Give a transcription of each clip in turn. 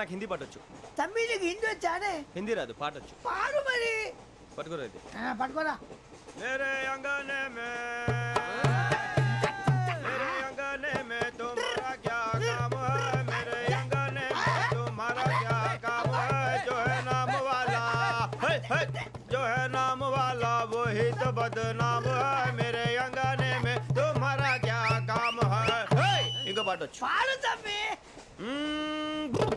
నాకు హిందీ పాటొచ్చు తమ్మి నీకు హిందీ వచ్చానే హిందీ రాదు పాటొచ్చు పాడు మరి పట్టుకోరు అయితే ఆ, పట్టుకోరా मेरे अंगने में मेरे अंगने में तुम्हारा क्या काम है मेरे अंगने में तुम्हारा क्या काम है जो है नाम वाला है, है, जो है नाम वाला वही तो बदनाम है मेरे अंगने में तुम्हारा क्या काम है है, ఇంకో పాట వచ్చు పాడు తమ్మి अरे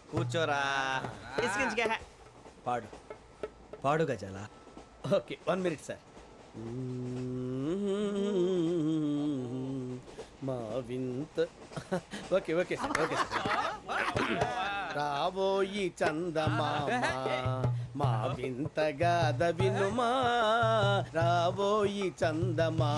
కూర్చోరా. పాడు. పాడు Gajala? Okay one minute sir. మా వింత ఓకే ఓకే సార్ ఓకే రాబోయి చందమామ మా వింతగాద వినుమా రాబోయి చందమామ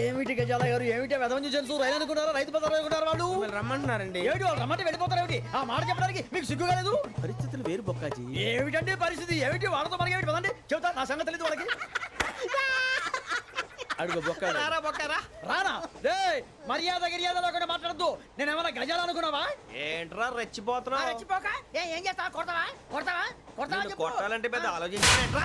ఏమిటి గజాల గారు? ఏమిటి వెదవం చూసాను రైలు అనుకున్నారా? రైతు బజార్ అనుకున్నారు వాళ్ళు? మిమ్మల్ని రమ్మంటున్నారండి. ఏమిటి వాళ్ళు రమ్మంటే వెళ్ళిపోతారు ఏమిటి? ఆ మాట చెప్పడానికి మీకు సిగ్గు కాలేదు? పరిస్థితులు వేరు బొక్కాజీ. ఏమిటండి పరిస్థితి? ఏమిటి వాళ్ళతో మనకి ఏమిటి? పదండి చెబుతా నా సంగతి తెలియదు వాళ్ళకి. అడుగు బొక్క రారా బొక్కరా? రానా రే మర్యాద గిర్యాద లేకుండా మాట్లాడద్దు. నేను ఏమైనా గజాలు అనుకున్నావా? ఏంట్రా రెచ్చిపోతున్నావు? రెచ్చిపోక. ఏ ఏం చేస్తావా? కొడతావా? కొడతావా? కొడతావా కొట్టాలంటే పెద్ద ఆలోచించానేంట్రా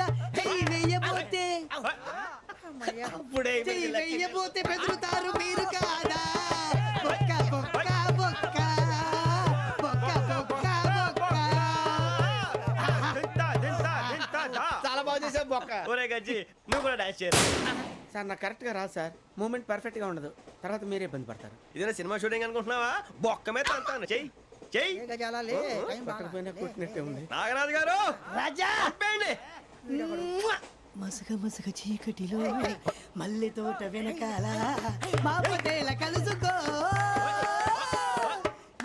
అప్పుడే వెయ్యబోతే బెదురుతారు మీరు కాదా? బొక్క బొక్క బొక్క. బొక్క బొక్క. చాలా బాగా చేసావు బొక్క. ఒరే గజ్జి నువ్వు కూడా డాన్స్ చేయరా? సార్ నాకు కరెక్ట్గా రాదు సార్. మూమెంట్ పర్ఫెక్ట్గా ఉండదు. తర్వాత మీరే ఇబ్బంది పడతారు. ఇదేనా సినిమా షూటింగ్ అనుకుంటున్నావా? బొక్క మీద అంతాను చెయ్యి చెయ్యి. నాగరాజు గారు! రాజా. మసగ మసగ చీకటిలో మల్లె తోట వెనకాల మా పటేల కలుసుకో.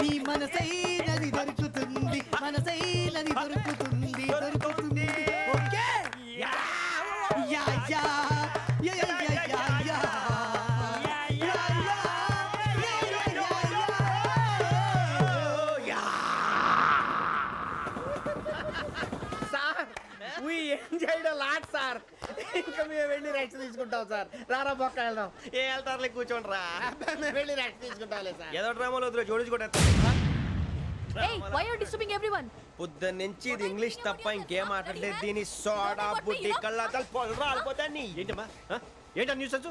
నీ మనసైనది దొరుకుతుంది మనసైనది దొరుకుతుంది దొరుకుతుంది. Okay? Yeah yeah. Enjoyed lot sir. ఇంకా మేము వెళ్ళి రెస్ట్ తీసుకుంటాం సార్. రారా బొక్క వెళ్దాం. ఏ వెళ్తారులే కూర్చోండి రా. మేము వెళ్ళి రెస్ట్ తీసుకుంటాంలే సార్. ఏదో డ్రామాలో వద్దులే జోడించుకుంటా Hey, why are you disturbing everyone? ఇది ఇంగ్లీష్ తప్ప ఇంకేం మాట్లాడలేదు. దీని సోడా బుడ్డి కళ్ళతలు పొలరా రాలిపోతా నీ ఏంటమ్మా? ఏంటా న్యూస్ వచ్చు?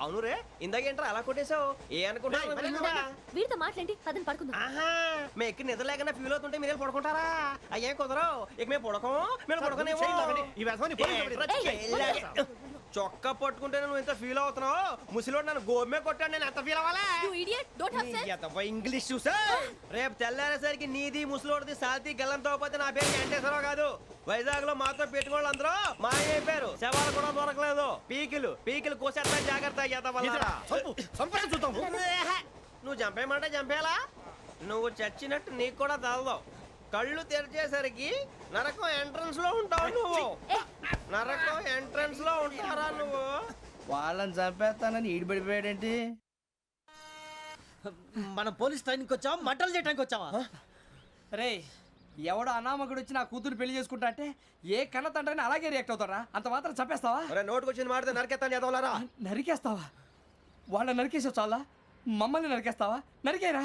అవును రే ఇందాక ఏంట్రా అలా కొట్టేశావు? ఏ అనుకుంటున్నావు వీరితో మాట్లాడి. అతను పడుకుందాం. ఆహా మేము ఎక్కడ నిద్ర లేకుండా ఫీల్ అవుతుంటే మీరు పడుకుంటారా? అయ్యేం కుదరవు. ఇక మేము పడకం మేము పడకనేమో. ఈ వ్యసనాన్ని చొక్కా పట్టుకుంటే నువ్వు ఎంత ఫీల్ అవుతున్నావు? ముసలివాడు నన్ను గోమే కొట్టాడు నేను ఎంత ఫీల్ అవ్వాలా? You idiot, don't have sense. ఎంతపై ఇంగ్లీష్ చూసా? రేపు తెల్లారేసరికి నీది ముసలోడిది సాల్తీ గల్లంతో పోతే నా పేరు వెంకటేశ్వరరావు కాదు. వైజాగ్లో మాతో పెట్టుకోళ్ళు అందరూ మా అయిపోయారు శవాలు కూడా దొరకలేదు. పీకిలు పీకిలు కోసేస్తా జాగ్రత్త ఎత నువ్వు చంపేయమంటే చంపేలా నువ్వు చచ్చినట్టు నీకు కూడా తగదు కళ్ళు తెరిచేసరికి నరకం ఎంట్రన్స్లో ఉంటావు నువ్వు. నరకం ఎంట్రన్స్లో ఉంటారా నువ్వు? వాళ్ళని చంపేస్తానని ఈడిపడిపోయాడేంటి? మనం పోలీస్ ట్రైన్కి వచ్చావా? మంటలు చేయడానికి వచ్చావా? రే ఎవడో అనామకుడు వచ్చి నా కూతురు పెళ్ళి చేసుకుంటా అంటే ఏ కన్న తండ్రిని అలాగే రియాక్ట్ అవుతారా అంత మాత్రం చంపేస్తావా? ఒరే నోటుకు వచ్చింది మాడితే నరకెత్తాను చదవలారా నరికేస్తావా? వాళ్ళని నరికేసావు చాలా? మమ్మల్ని నరికేస్తావా? నరికేరా?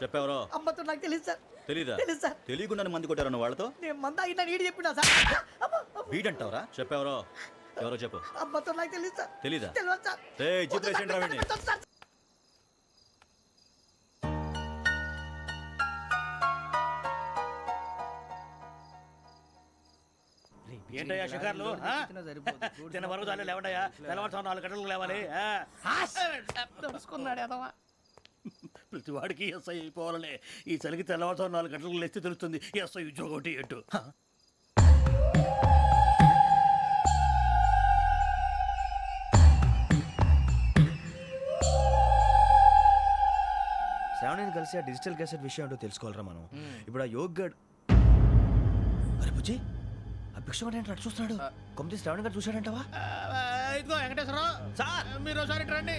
చెప్పెవరో? అమ్మతో నాకు తెలియదు సార్. తెలీదా? తెలీదు సార్. తెలియకుండా మంది కొట్టారు వాళ్ళతో? నేను మంద అయినా నీడి చెప్పినా సార్. వీడంటావరా? చెప్పెవరో? ఎవరో చెప్పు. అమ్మతో నాకు తెలియదు సార్. తెలీదా? తెలియదు సార్. ఏయ్, జీప్ రేసేయండి రా వీడిని. వద్దు సార్. ఏంటయ్యా షికార్లు? తిన్న వరకు చాలు తెల్లవారుతో నాలుగు గంటలకు లేవాలి. ఆ? ప్రతి వాడికి ఎస్ఐ అయిపోవాలనే ఈ చలికి తెల్లవారుతో నాలుగు గంటలకు లేస్తే తెలుస్తుంది ఎస్ఐ ఉద్యోగం ఒకటి ఎటు శ్రావణిని కలిసి ఆ డిజిటల్ క్యాసెట్ విషయం ఏంటో తెలుసుకోవాలరా మనం. ఇప్పుడు ఆ యోగ్ గడ్ అరే బుజ్జి ఆ భిక్షం అంటే అటు చూస్తున్నాడు? కొమ్మతి శ్రావణి గారు చూశాడంటావా? ఇదిగో వెంకటేశ్వరరావు. సార్! మీరు ఒకసారి రండి.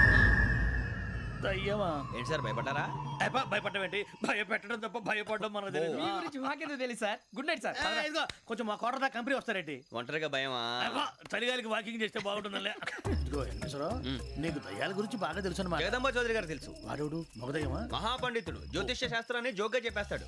అయ్యమా ఏంటి సార్ భయపడ్డారా? భయపడడం ఏంటి? భయపెట్టడం తప్ప భయపడడం మనకు తెలియదు మీ గురించి మాకెందుకు తెలియదు సార్? Good night sir. ఏ, ఇదిగో కొంచెం మా కోట దాకా కంపెనీ వస్తారేంటి? ఒంటరిగా భయమా? అబ్బా, చలిగాలికి వాకింగ్ చేస్తే బాగుంటుందిలే ఇదిగో వెంకటేశ్వరరావు నీకు దయ్యాల గురించి బాగా తెలుసు అనమాట జగదంబ చౌదరి గారు తెలుసు. వాడోడు మగదయ్యమా? మహాపండితుడు జ్యోతిష్య శాస్త్రాన్ని జోగ్గా చెప్పేస్తాడు.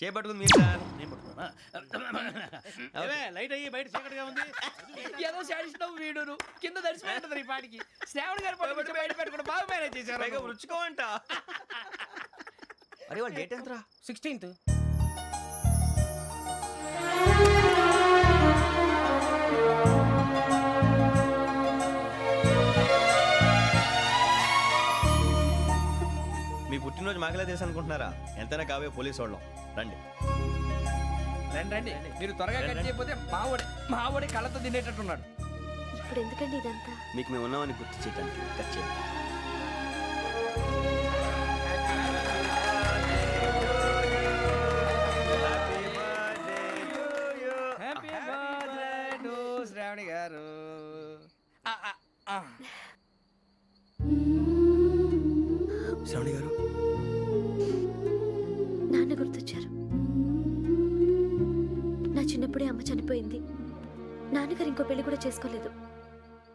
చేపట్టుకుంది మీరు సార్. నేను పట్టుకున్నా ఏమే, లైట్ అయ్యి బయట చీకటిగా ఉంది. ఏదో శాడిస్తున్నావు వీడును. కింద దర్శనం ఈ పాటికి. శ్రావణ్ గారు పట్టుకొచ్చి బయట పెట్టుకుంటే బాగా మేనేజ్ చేశారు. రుచుకోవంట అరే వాళ్ళు డేట్ ఎంతరా? సిక్స్టీన్త్. మీ పుట్టినరోజు మాకలే తెలుసు అనుకుంటున్నారా? ఎంతైనా కావే పోలీసు వాళ్ళం. రండి. రండి రండి. మీరు త్వరగా కట్ చేయకపోతే మావోడే మావోడే కళ్ళతో తినేటట్టున్నాడు. ఇప్పుడు ఎందుకండి ఇదంతా? మీకు మేము ఉన్నామని గుర్తు చేయడానికి కట్ చేయండి. శ్రావణి గారు. ఆ, ఆ, ఆ. శ్రవణి గారు చిన్నప్పుడే అమ్మ చనిపోయింది. నాన్నగారు ఇంకో పెళ్ళి కూడా చేసుకోలేదు.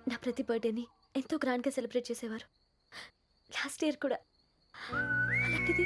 నా ప్రతి బర్త్డేని ఎంతో గ్రాండ్గా సెలబ్రేట్ చేసేవారు. లాస్ట్ ఇయర్ కూడా. అలాంటిది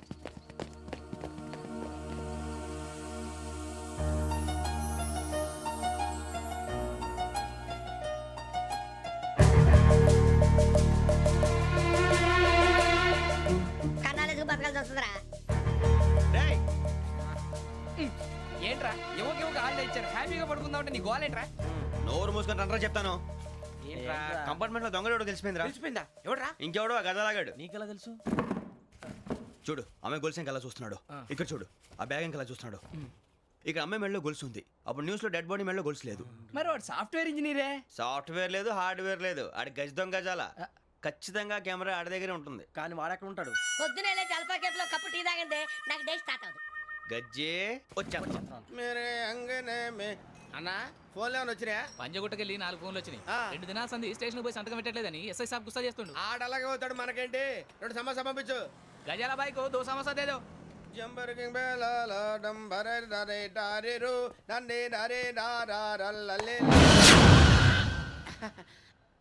బతకాల్సి వస్తుందిరా డేయ్, ఏంట్రా? ఎవరికి ఎవరికి హాలిడే ఇచ్చారు? హ్యాపీగా పడుకుందాం అంటే నీ గోల్ ఏంట్రా? నోరు మూసుకొని రండ్రా చెప్తాను. ఏంట్రా? కంపార్ట్మెంట్లో దొంగడు తెలిసిపోయిందిరా. తెలిసిపోయిందా? ఎవడ్రా? ఇంకెవడో ఆ గదలాగాడు నీకెలా తెలుసు? చూడు ఆమె గొలుసు ఇంకలా చూస్తున్నాడు? ఇక్కడ చూడు ఆ బ్యాగ్ ఇంకలా చూస్తున్నాడు? ఇక్కడ అమ్మాయి మెడలో గొలుసు ఉంది. అప్పుడు న్యూస్లో డెడ్ బాడీ మెడలో గొలుసు లేదు. మరి వాడు సాఫ్ట్వేర్ ఇంజనీరే? సాఫ్ట్వేర్ లేదు హార్డ్వేర్ లేదు. ఆడి గజ దొంగ గజాల. ఖచ్చితంగా కెమెరా ఆడి దగ్గరే ఉంటుంది. కానీ వాడెక్కడ ఉంటాడు? పొద్దునే లేచి అల్పా కేఫ్లో కప్పు టీ తాగిందే నాకు డే స్టార్ట్ అవుతుంది గజ్జే వచ్చా. మేరే అంగనే మే. అన్నా? ఫోన్లో ఏమైనా వచ్చినాయా? పంజగుట్టకెళ్ళి నాలుగు ఫోన్లు వచ్చినాయి. ఆ. రెండు దినాల సంది స్టేషన్ పోయి సంతకం పెట్టలేదని ఎస్ఐ సాబ్ గుస్తా చేస్తుండు. ఆడలాగే పోతాడు మనకేంటి? రెండు సమస్య పంపించు. గజాల బైక్ దో సమస్య దేదో. జంబరకింగ్ బేలాల డంబరే నరే డారిరు నన్నే నరే నారారల్లలే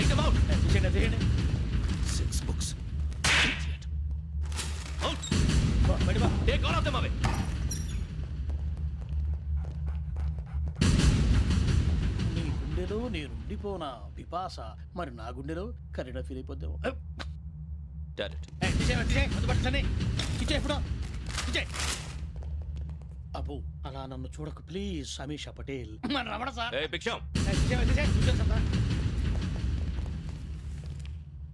take out six books out బయట. Take all of them away నీ గుండెలో నేను ఉండిపోనా? పిపాస. మరి నా గుండెలో కరీడా ఫీల్ అయిపోద్దాము. డారెక్ట్ అబ్బో అలా నన్ను చూడకు. ప్లీజ్ సమీషా పటేల్. మన రమణ సార్.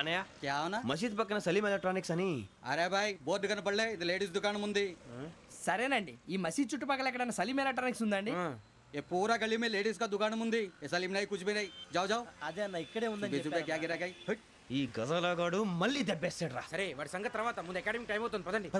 అనయ్య क्या होना మసీద్ పక్కన సలీం ఎలక్ట్రానిక్స్ అని అరే బాయ్ బోర్డు కనపడలే ఇది లేడీస్ దుకాణం ఉంది సరేనండి ఈ మసీద్ చుట్టుపక్కల ఎక్కడైనా సలీం ఎలక్ట్రానిక్స్ ఉందండి ये पूरा गली में लेडीज का दुकान मुंदी ये सलीम नहीं कुछ भी नहीं जाओ जाओ అదే అన్న ఇక్కడే ఉందని बीस रुपए क्या చెప్పారు. गिरा गई ఈ గజాలగాడు మళ్ళీ దెబ్బేస్తాడు రా సరే వాడి సంగతి తర్వాత ముందు అకాడమిక్ టైం అవుతుంది పదండి